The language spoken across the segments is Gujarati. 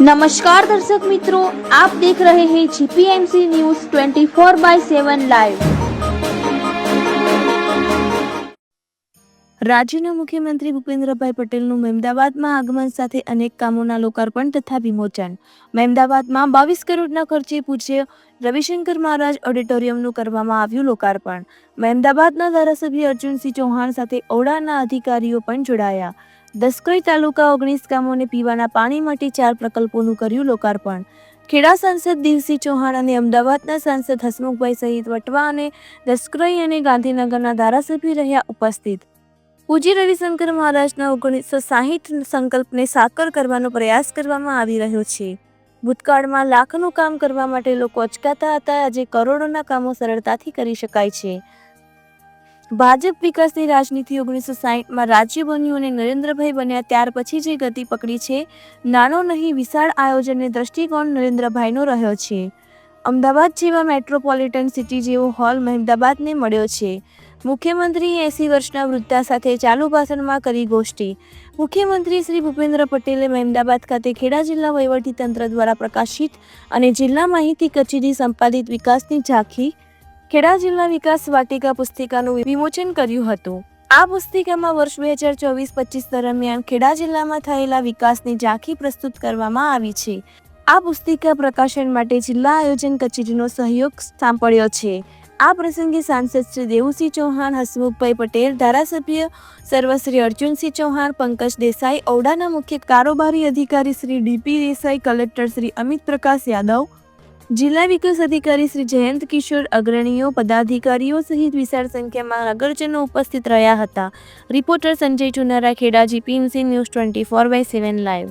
નમસ્કાર દર્શક મિત્રો, આપ દેખ રહે હૈ જીપીએમસી ન્યૂઝ 24 બાય 7 લાઈવ. રાજ્યના મુખ્યમંત્રી ભૂપેન્દ્રભાઈ પટેલનું મહેમદાબાદમાં આગમન સાથે અનેક કામોના લોકાર્પણ તથા વિમોચન. મહેમદાબાદમાં બાવીસ કરોડના ખર્ચે પૂજ્ય રવિશંકર મહારાજ ઓડિટોરિયમનું કરવામાં આવ્યું લોકાર્પણ. મહેમદાબાદના ધારાસભ્ય અર્જુનસિંહ ચૌહાણ સાથે ઓડાના અધિકારીઓ પણ જોડાયા. દસકોઈ તાલુકા ઓગણીસ ગામોને પીવાના પાણી માટે ચાર પ્રકલ્પોનું કર્યું લોકાર્પણ. ખેડા સાંસદ દિવસિંહ ચૌહાણ અને અમદાવાદના સાંસદ હસમુખભાઈ સહિત વટવા અને દસક્રોઈ અને ગાંધીનગરના ધારાસભ્ય રહ્યા ઉપસ્થિત. પૂજી રવિશંકર મહારાજના ઓગણીસો સાહીઠ સંકલ્પને સાકર કરવાનો પ્રયાસ કરવામાં આવી રહ્યો છે. ભૂતકાળમાં લાખનું કામ કરવા માટે લોકો અચકાતા હતા. આજે કરોડોના કામો સરળતાથી કરી શકાય છે. ભાજપ વિકાસની રાજનીતિ ઓગણીસો સાહીઠમાં રાજ્ય બન્યું અને નરેન્દ્રભાઈ બન્યા ત્યાર પછી જે ગતિ પકડી છે, નાનો નહીં વિશાળ આયોજનને દ્રષ્ટિકોણ નરેન્દ્રભાઈનો રહ્યો છે. અમદાવાદ જેવા મેટ્રોપોલિટન સિટી જેવો હોલ મહેમદાબાદને મળ્યો છે. મુખ્યમંત્રીએ એસી વર્ષના વૃદ્ધા સાથે ચાલુ ભાષણમાં કરી ગોષ્ઠી. મુખ્યમંત્રી શ્રી ભૂપેન્દ્ર પટેલે મહેમદાબાદ ખાતે ખેડા જિલ્લા વહીવટીતંત્ર દ્વારા પ્રકાશિત અને જિલ્લા માહિતી કચેરી સંપાદિત વિકાસની ઝાંખી ખેડા જિલ્લા વિકાસ વાટિકા પુસ્તિકાનું વિમોચન કર્યું હતું. આ પુસ્તિકામાં વર્ષ બે હજાર ચોવીસ પચીસ દરમિયાન ખેડા જિલ્લામાં થયેલા વિકાસની ઝાંખી પ્રસ્તુત કરવામાં આવી છે. આ પુસ્તિકા પ્રકાશન માટે જિલ્લા આયોજન કચેરીનો સહયોગ સાંપડ્યો છે. આ પ્રસંગે સાંસદ શ્રી દેવુસિંહ ચૌહાણ, હસમુખભાઈ પટેલ, ધારાસભ્ય સર્વશ્રી અર્જુનસિંહ ચૌહાણ, પંકજ દેસાઈ, ઔડાના મુખ્ય કારોબારી અધિકારી શ્રી ડીપી દેસાઈ, કલેક્ટર શ્રી અમિત પ્રકાશ યાદવ જિલ્લા વિકાસ અધિકારી શ્રી જયંત કિશોર અગ્રણીઓ, પદાધિકારીઓ સહિત વિશાળ સંખ્યામાં નગરજનો ઉપસ્થિત રહ્યા હતા. Reporter Sanjay Chunara Kheda GPMC news twenty four by seven live.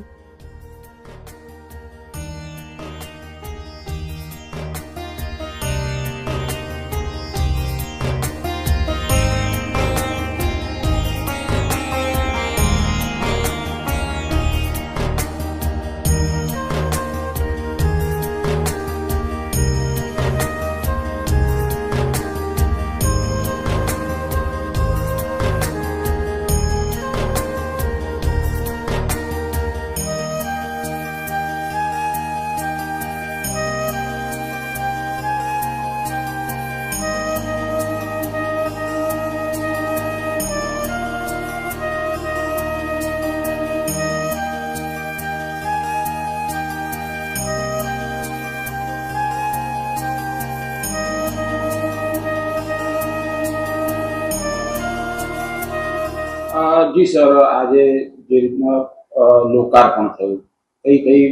G sir, આજે જે રીતના લોકાર્પણ થયું, કઈ કઈ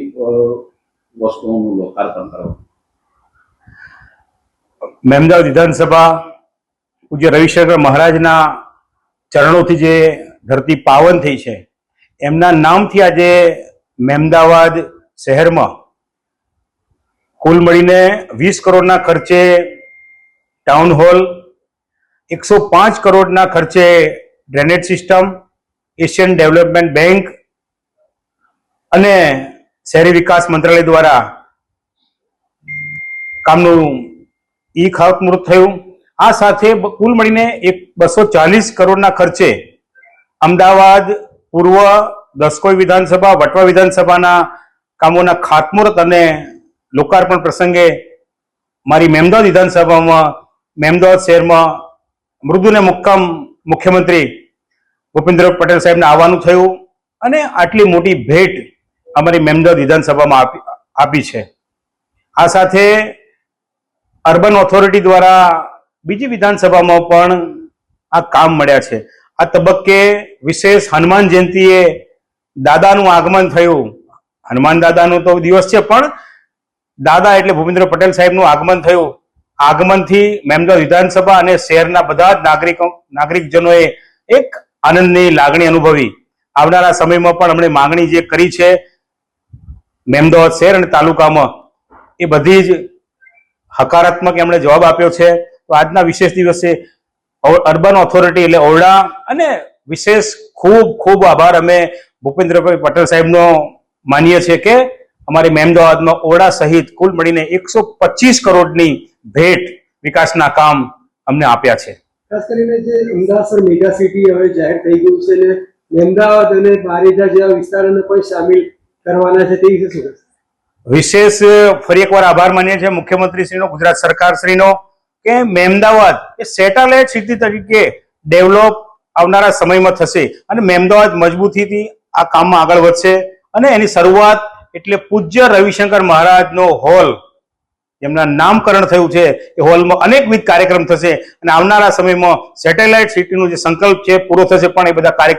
વસ્તુઓનું લોકાર્પણ કરવું મહેમદાવાદ વિધાનસભા, પૂજ્ય રવિશંકર મહારાજના ચરણોથી જે ધરતી પાવન થઈ છે, એમના નામથી આજે મહેમદાવાદ શહેરમાં કુલ મળીને વીસ કરોડના ખર્ચે ટાઉન હોલ એકસો પાંચ કરોડના ખર્ચે drainage system Asian development bank અને શહેરી વિકાસ મંત્રાલય દ્વારા કામનું ઈ ખાતમુહૂર્ત થયું. આ સાથે કુલ મળીને એક બસો ચાલીસ કરોડના ખર્ચે અમદાવાદ, પૂર્વ, દસકોઈ વિધાનસભા, વટવા વિધાનસભાના કામોના ખાતમુહૂર્ત અને લોકાર્પણ પ્રસંગે મારી મેમદાવાદ વિધાનસભામાં મેમદાવાદ શહેરમાં મૃદુને મુક્કામ મુખ્યમંત્રી ભૂપેન્દ્ર પટેલ સાહેબને આવવાનું થયું અને આટલી મોટી ભેટ અમારી મહેમદાવાદ વિધાનસભામાં આપી છે. આ સાથે અર્બન ઓથોરિટી દ્વારા બીજી વિધાનસભામાં પણ આ કામ મળ્યા છે. આ તબક્કે વિશેષ હનુમાન જયંતિએ દાદાનું આગમન થયું. હનુમાન દાદાનો તો દિવસ છે, પણ દાદા એટલે ભૂપેન્દ્ર પટેલ સાહેબનું આગમન થયું. આગમનથી મહેમદાવાદ વિધાનસભા અને શહેરના બધા જ નાગરિકો નાગરિકજનોએ એક આનંદની લાગણી અનુભવી. આવનારા સમયમાં પણ અમને માંગણી જે કરી છે મહેમદાવાદ શહેર અને તાલુકામાં, એ બધી જ હકારાત્મક એમણે જવાબ આપ્યો છે. તો આજના વિશેષ દિવસે અર્બન ઓથોરિટી એટલે ઓરડા અને વિશેષ ખૂબ ખૂબ આભાર. અમે ભૂપેન્દ્રભાઈ પટેલ સાહેબનો માનીએ છીએ કે અમારી મેમદાવાદમાં ઓરડા સહિત કુલ મળીને એકસો પચીસ કરોડની ભેટ વિકાસના કામ અમને આપ્યા છે. ખાસ કરીને જે અમદાવાદ મેગા સિટી હવે જાહેર થઈ ગયું છે ને અમદાવાદ અને બારેજા જેવા વિસ્તારોને પણ સામેલ કરવાના છે તે વિશે શું વિશેષ ફરી એકવાર આભાર માનીએ છીએ મુખ્યમંત્રીશ્રીનો ગુજરાત સરકારશ્રીનો કે મહેમદાવાદ એ સેટેલાઇટ સિટી તરીકે ડેવલપ આવનારા સમયમાં થશે અને મહેમદાવાદ મજબૂતીથી આ કામમાં આગળ વધશે અને એની શરૂઆત એટલે પૂજ્ય રવિશંકર મહારાજનો હોલ જેમના નામકરણ થયું છે, એ હોલમાં અનેકવિધ કાર્યક્રમ થશે અને આવનારા સમયમાં સેટેલાઇટ સિટીનો જે સંકલ્પ છે, પૂરો થશે પણ એ બધા કાર્યક્રમ